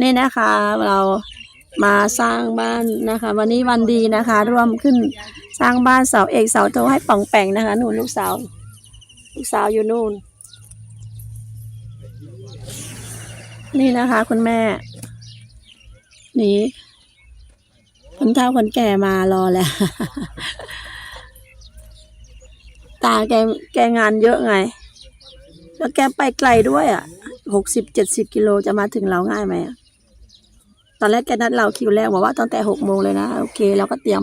นี่นะคะเรามาสร้างบ้านนะคะ วันนี้วันดีนะคะ ร่วมขึ้นสร้างบ้านเสาเอกเสาโทให้ป่องแปงนะคะนู่นลูกสาวลูกสาวอยู่นู่น นี่นะคะ คุณแม่ นี่คนเฒ่าคนแก่มารอแล้ว ตาแกแกงานเยอะไง แล้วแกไปไกลด้วยอะ หกสิบเจ็ดสิบกิโลจะมาถึงเราง่ายไหมตอนแรกแกนัดเราคิวแรกบอกว่าตั้งแต่หกโมงเลยนะโอเคเราก็เตรียม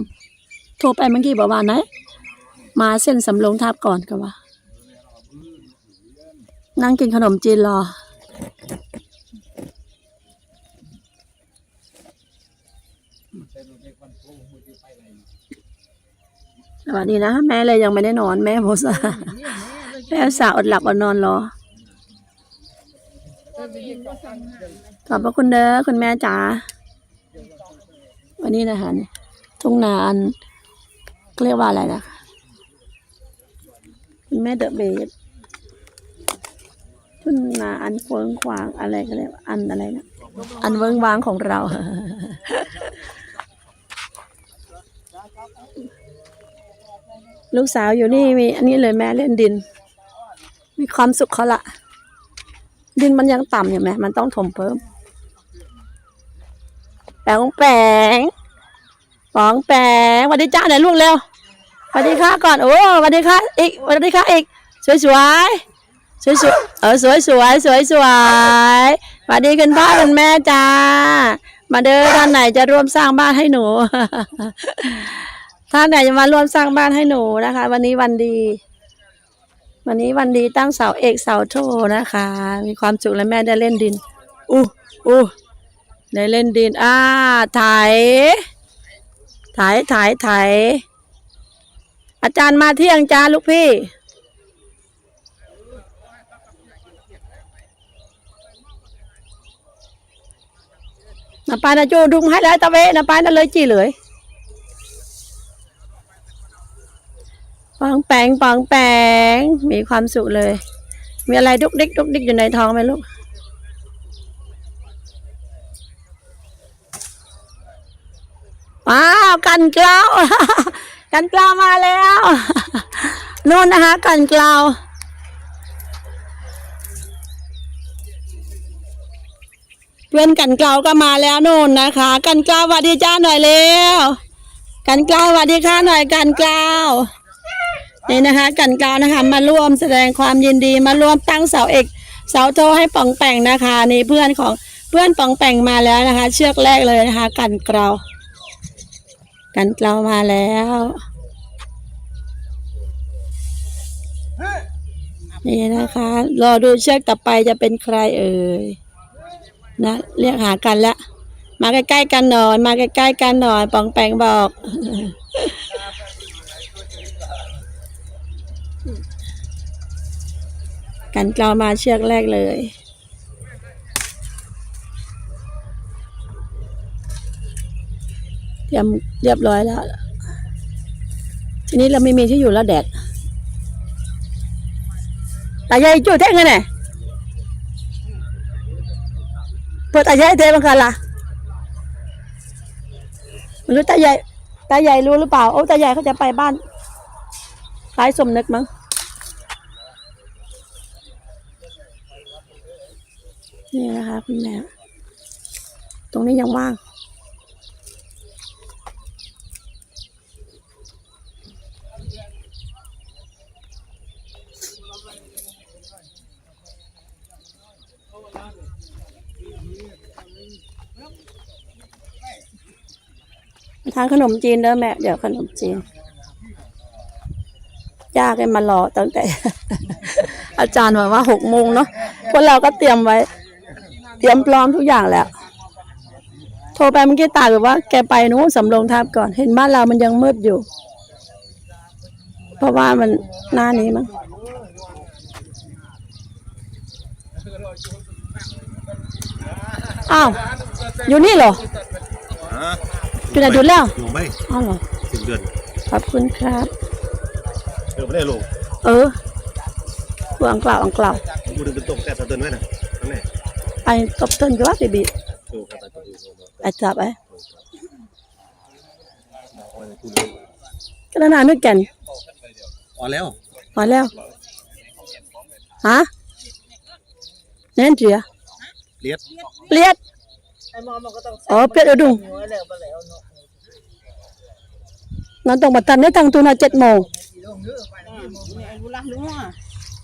โทรไปเมื่อกี้บอกว่าไหนมาเส้นสำโรงทาบก่อนก็ว่า นั่งกินขนมจีนรอสวัสดีนะ แม่เลยยังไม่ได้นอนแม่โมสาแม่อุตสาวอดหลับอดนอนรอ ขอบพระคุณเด้อคุณแม่จ๋าวันนี้นะคะเนี่ยทุ่งนาอันเรียกว่าอะไรนะคุณแม่เดอะเบสทุ่งนาอันเฟิงขวางอะไรก็เรียกว่าอันอะไรนะอันเวิงวางของเราลูกสาวอยู่นี่มี อันนี้เลยแม่เล่นดิน มีความสุขเขาละ ดินมันยังต่ำอยู่ไหมมันต้องถมเพิ่ม แปงแปงปองแปงสวัสดีจ้าหน่อยลูกเร็วสวัสดีค่ะก่อนโอ้สวัสดีค่ะอีกสวัสดีค่ะอีกสวยสวยสวยสวยๆเออสวยสวยสวยสวยสวัสดีคุณพ่อคุณแม่จ้า มาเด้อท่านไหนจะร่วมสร้างบ้านให้หนูท่านไหนจะมาร่วมสร้างบ้านให้หนูนะคะ วันนี้วันดี วันนี้วันดีตั้งเสาเอกเสาโทนะคะ มีความสุขและแม่ได้เล่นดินอู้อู้ได้เล่นดินอ่าถ่ายถ่ายถ่ายถ่ายอาจารย์มาเที่ยงจ้าลูกพี่นาไปนะจูดุงให้แล้วตะเวนาไปนั่นเลยจีเลยปั งแปงปังแปงมีความสุขเลย มีอะไรดุกดิกดุกดิกอยู่ในท้องไหมลูกว้าวกันเกล้ากันเกลามาแล้วนู่นนะคะกันเกลาเพื่อนกันเกลาก็มาแล้วนู่นนะคะ กันเกลาสวัสดีจ้าหน่อยเร็วกันเกลาสวัสดีค่ะหน่อยกันเกลา นี่นะคะ กันกลานะคะมาร่วมแสดงความยินดีมาร่วมตั้งเสาเอกเสาโทให้ป่องแป่งนะคะนี่เพื่อนของเพื่อนป่องแป่งมาแล้วนะคะ เชือกแรกเลยนะคะ กันกลากันกลามาแล้วนี่นะคะ รอดูเชือกต่อไปจะเป็นใครเอ่ยนะเรียกหากันละมาใกล้ๆกันหน่อยมาใกล้ๆกันหน่อยป่องแปงบอก กันกลามาเชือกแรกเลย เตรียมเรียบร้อยแล้ว ทีนี้เราไม่มีที่อยู่แล้วแดดตายายจู่เท่งไงเนี่ยเปิดตายายเท่บังคันละรู้ตายายตายายรู้หรือเปล่า โอ้ตายายเขาจะไปบ้านคล้ายสมนึกมั้ง นี่นะคะคุณแม่ ตรงนี้ยังว่าง ทานขนมจีนเด้อแม่ เดี๋ยวขนมจีนย่าแกมารอตั้งแต่ อาจารย์บอกว่าหกโมงเนาะพวกเราก็เตรียมไว้ เตรียมพร้อมทุกอย่างแล้ว โทรไปเมื่อกี้ตาบอกว่าแกไปนู้นสำโรงทับก่อน เห็นบ้านเรามันยังมืดอยู่ เพราะว่ามันหน้านี้มั้งอ้าว อยู่นี่เหรอฮะอยู่ไหนดูแล้วอยู่ไหมอ้าวเหรอสิบเดือนขอบคุณครับเออไม่ได้ลงเออตัวอังกล่าวอังกล่าวกูดึงเป็นตกแต่สะเตือนไว้นะ นั่นแหละไปตบต้นก็ว่าบีบีถูกครับถูกถูกไปจับไปถูกก็นานนึกกันอ๋อแล้วพอแล้วฮะแน่นเจียเลียดเปลียดอ๋อเปลียดเอาดุงนั่นต้องมาตันได้ทางตัวน่ะเจ็ดโมง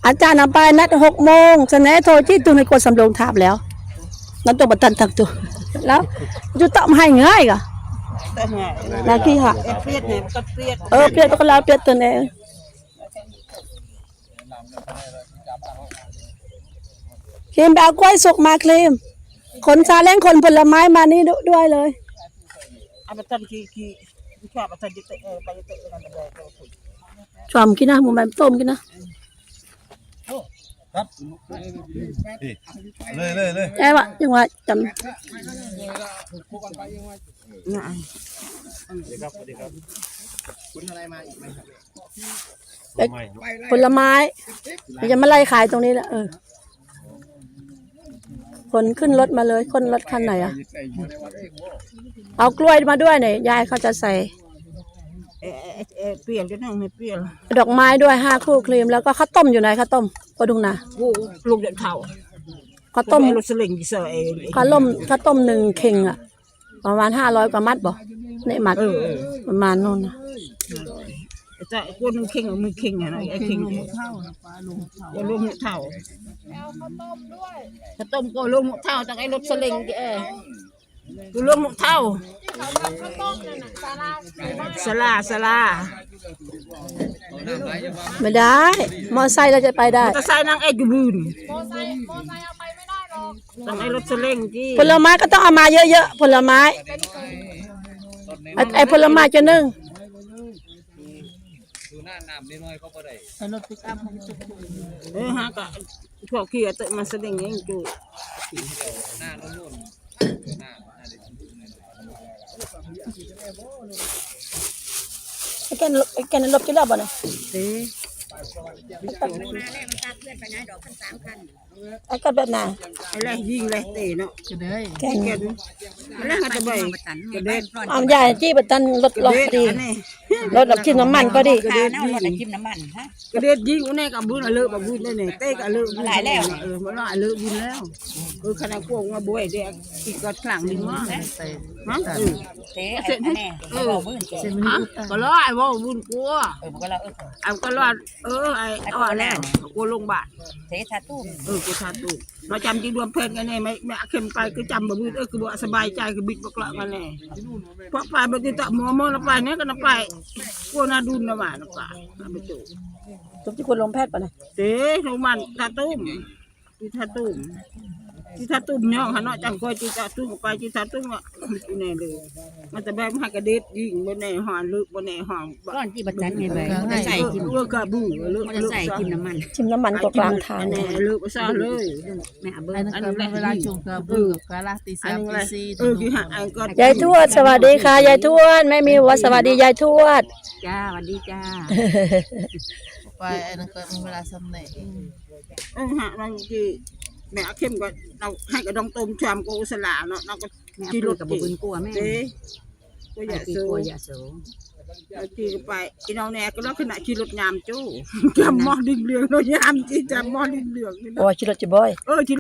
อาจารย์เอาไปนัดหกโมงเสนอโทรที่ตัวในกดสำรองทาบแล้ว นั่นต้องมาตันทางตัวแล้วจะตอบให้ง่ายกะแต่ไงนาทีค่ะเอเปรียดเนี่ยมันก็เปรียดเออเปลียดก็แล้วเปลียดตัวเองครีมไปเอากล้วยสุกมาครีมขนซาเล้งขนผลไม้มานี่ด้วยเลย เอาไปตันกี่กี่ชอบไปตันจิตเออไปจิตเออนั่นไปเลยชอมกินนะหมูแมมต้มกินนะ ครับเลยเลยเลยแอบะยังว่าจน่ะำผลไม้มันจะมาไล่ขายตรงนี้แหละเออคนขึ้นรถมาเลยคนรถคันไหนอะเอากล้วยมาด้วยเนี่ยยายเขาจะใส่ เอเอเอเปลี่ยนก็นั่งไม่เปลี่ยนดอกไม้ด้วยห้าคู่ครีมแล้วก็ข้าวต้มอยู่ไหนข้าวต้มปดุงนากูลูกเด็กเท่าข้าวต้มรถสลิงกี่เสยเองข้าวต้มข้าวต้มหนึ่งเข่งอะประมาณห้าร้อยกว่ามัดบ่ในมัดเออประมาณนู้นนะจะกูนึงเข่งมือเข่งไงไอ้เข่งเท่าก็ลูกเท่าข้าวต้มก็ลูกเท่าจากไอ้รถสลิงเออ กูลูกเท่าสลาสลาไม่ได้ มอไซค์เราจะไปได้จะใส่นางเอกอยู่บืนต้องไอ้รถสลิงที่ผลไม้ก็ต้องเอามาเยอะๆผลไม้ไอ้ไอ้ผลไม้จะนึ่งเออฮะก็พวกขี้เตะมาสลิงเองจู ไอ้แกนไอ้แกนลบกี่รอบบ่เนี่ยเต้ไอ้ก็แบบไหนไอ้แรกยิงเลยเตะเนาะแกนเกิดไอ้แรกก็จะไปกระเด็ดเอาใหญ่จี้บัตันรถกระล็อกเด็ดดีอันนี้ รถดับชิ้นน้ำมันก็ดีกระเด็ดยิงจิ้มน้ำมันฮะกระเด็ดยิงอันนี้กับบุญอะเลิกกับบุญได้เนี่ยเต้กับเลิกหลายแล้วเออมันหลายเลิกบุญแล้วเออขนาดพวกว่าบวยเด็กอีกก็ครั้งหนึ่งว่าฮะเออเต้เสร็จแน่ให้เออบื้นเต้ฮะก็รอไอ้ว่าบุญกลัวเออก็แล้วเออเอาก็รอดเออไอ้อ่อนแล้วกลัวลงบาทเต้ทาตุ้มเออกูทาดู เราจำจีรวมเพลงกันแน่ไม่ไม่เข้มไปก็จำแบบนี้เออคือบอกสบายใจคือบิดบกละกันแน่เพราะไปบิดนี้ตะมัวมอละไปเนี่ยก็นะไปกลัวน่าดุนนะว่านะป่าไปจูจุกที่คนลงแพทย์ป่ะเนี่ยเด้โรมันทาตุ้มที่ทาตุ้ม ที่ทาตุ้มย่องหันเนาะจังคอยที่ทาตุ้มไปที่ทาตุ้มอะกูแน่เลยมันจะแบบให้กระเด็ดยิงบนแน่หอนลึกบนแน่หอนก้อนที่บัดจันไงไปมันจะใส่กินเออกระบูเลือกมันจะใส่กินน้ำมันชิมน้ำมันก็กลางทางแน่เลือกไปซะเลยแม่เบิ้อันลนั้นก็เวลาชงกระบุกกะลาตีอันสามนึงตีเลยสี่เออคือหาอันก็ยายทวดสวัสดีค่ะยายทวดไม่มีหัวสวัสดียายทวดจ้าวันดีจ้าไปอันนั้นก็เวลาสำเน็จเออฮะบางที แม่เข้มก็เราให้กับดองต้มชามกูสลาเนาะเราก็แม่กินพูรดถกับกินบุญกลัวแม่เด้ก็ออย่าย่าตีซื้อกลัวอย่าโสบางทีก็ไปอีน้องแน่ก็ลักษณะขี่รถยามจู้จำมอดึงเหลืองเรายามจีจำมอดึงเหลืองนี่โอ้เนาะยชิลจิบอย เออ